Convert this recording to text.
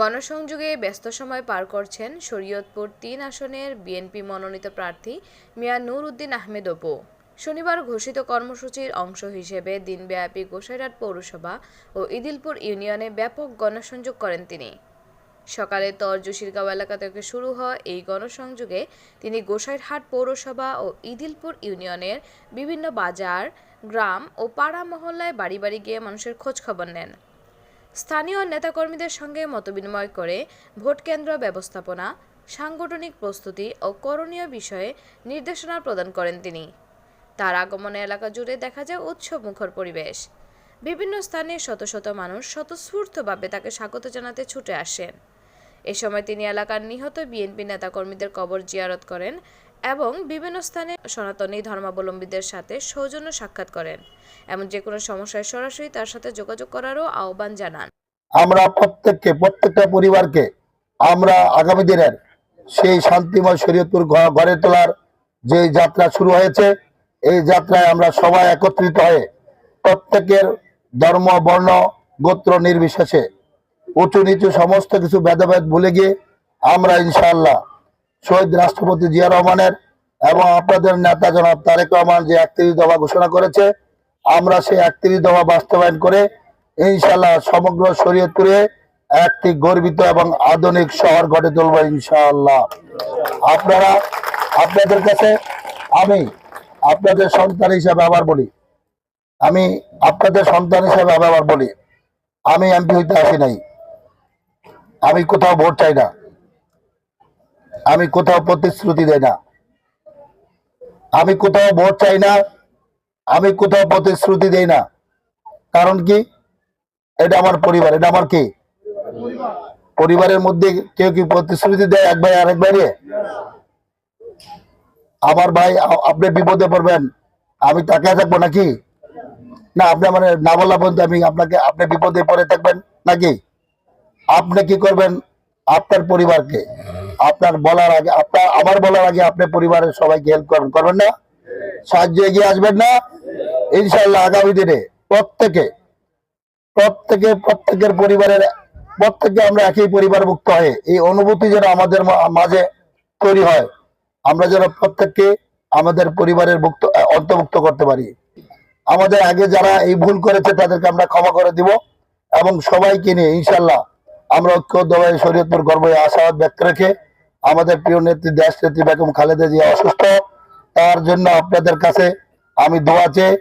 গণসংযোগে ব্যস্ত সময় পার করছেন শরীয়তপুর তিন আসনের বিএনপি মনোনীত প্রার্থী মিয়া নূর উদ্দিন আহমেদ অপু। শনিবার ঘোষিত কর্মসূচির অংশ হিসেবে দিনব্যাপী গোসাইরহাট পৌরসভা ও ইদিলপুর ইউনিয়নে ব্যাপক গণসংযোগ করেন তিনি। সকালে তর জসিরগাঁও এলাকা থেকে শুরু হওয়া এই গণসংযোগে তিনি গোসাইরহাট পৌরসভা ও ইদিলপুর ইউনিয়নের বিভিন্ন বাজার, গ্রাম ও পাড়া মহল্লায় বাড়ি বাড়ি গিয়ে মানুষের খোঁজ খবর নেন। স্থানীয় নেতাকর্মীদের সঙ্গে মতবিনিময় করে ভোট কেন্দ্র ব্যবস্থাপনা, সাংগঠনিক প্রস্তুতি ও করণীয় বিষয়ে নির্দেশনা প্রদান করেন তিনি। তার আগমনে এলাকা জুড়ে দেখা যায় উৎসব মুখর পরিবেশ। বিভিন্ন স্থানে শত শত মানুষ স্বতঃস্ফূর্তভাবে তাকে স্বাগত জানাতে ছুটে আসেন। এ সময় তিনি এলাকার নিহত বিএনপি নেতাকর্মীদের কবর জিয়ারত করেন এবং বিভিন্ন স্থানে সনাতনী ধর্মাবলম্বীদের সাথে সৌজন্য সাক্ষাৎ করেন। এমন যে কোনো সমস্যায় সরাসরি তার সাথে যোগাযোগ করারও আহ্বান জানান। আমরা প্রত্যেককে, প্রত্যেকটা পরিবারকে আমরা আগামী দিনের সেই শান্তিময় শরীয়তপুর গড়ে তোলার যে যাত্রা শুরু হয়েছে, এই যাত্রায় আমরা সবাই একত্রিত হয়ে প্রত্যেকের ধর্ম, বর্ণ, গোত্র নির্বিশেষে উঁচু নিচু সমস্ত কিছু ভেদাভেদ ভুলে গিয়ে আমরা ইনশাআল্লাহ শহীদ রাষ্ট্রপতি জিয়া রহমানের এবং আপনাদের নেতা জনাব তারেক রহমান যে একত্রিশ দফা ঘোষণা করেছে, আমরা সেই একত্রিশ দফা বাস্তবায়ন করে ইনশাআল্লাহ সমগ্র শরীয়তপুরে একটি গর্বিত এবং আধুনিক শহর গড়ে তুলব ইনশাআল্লাহ। আপনারা, আপনাদের কাছে আমি আপনাদের সন্তান হিসাবে আবার বলি, আমি আপনাদের সন্তান হিসাবে আবার বলি, আমি এমপি হইতে আসি নাই। আমি কোথাও ভোট চাই না। আমি কোথাও প্রতিশ্রুতি দেই না। আমি কোথাও ভোট চাই না, আমি কোথাও প্রতিশ্রুতি দেই না। কারণ কি? এটা আমার পরিবার, এটা আমার কি? পরিবারের মধ্যে কেউ কি প্রতিশ্রুতি দেয় এক ভাই আরেক ভাইরে? আমার ভাই, আপনি বিপদে পড়বেন, আমি তাকিয়ে থাকব নাকি? না, আপনি আমার না বলা পর্যন্ত আমি আপনাকে, আপনি বিপদে পড়ে থাকবেন নাকি? আপনি কি করবেন? আপনার পরিবারকে। আপনার বলার আগে, আপনার, আমার বলার আগে আপনি পরিবারের সবাইকে হেল্প করবেন। করবেন না? সাহায্য এগিয়ে আসবেন না? ইনশাল্লাহ আগামী দিনে প্রত্যেকে প্রত্যেকে, প্রত্যেকের পরিবারের প্রত্যেকে আমরা একই পরিবার মুক্ত হয়ে এই অনুভূতি যেন আমাদের মাঝে তৈরি হয়। আমরা যেন প্রত্যেককে আমাদের পরিবারের মুক্ত অন্তর্ভুক্ত করতে পারি। আমাদের আগে যারা এই ভুল করেছে তাদেরকে আমরা ক্ষমা করে দিব এবং সবাইকে নিয়ে ইনশাল্লাহ আমরা ঐক্যবদ্ধভাবে শরীয়তপুর গর্বে আশাবাদ ব্যক্ত রেখে আমাদের প্রিয় নেত্রী, দেশ নেত্রী বেগম খালেদা জিয়া অসুস্থ, তার জন্য আপনাদের কাছে আমি দোয়া চেয়ে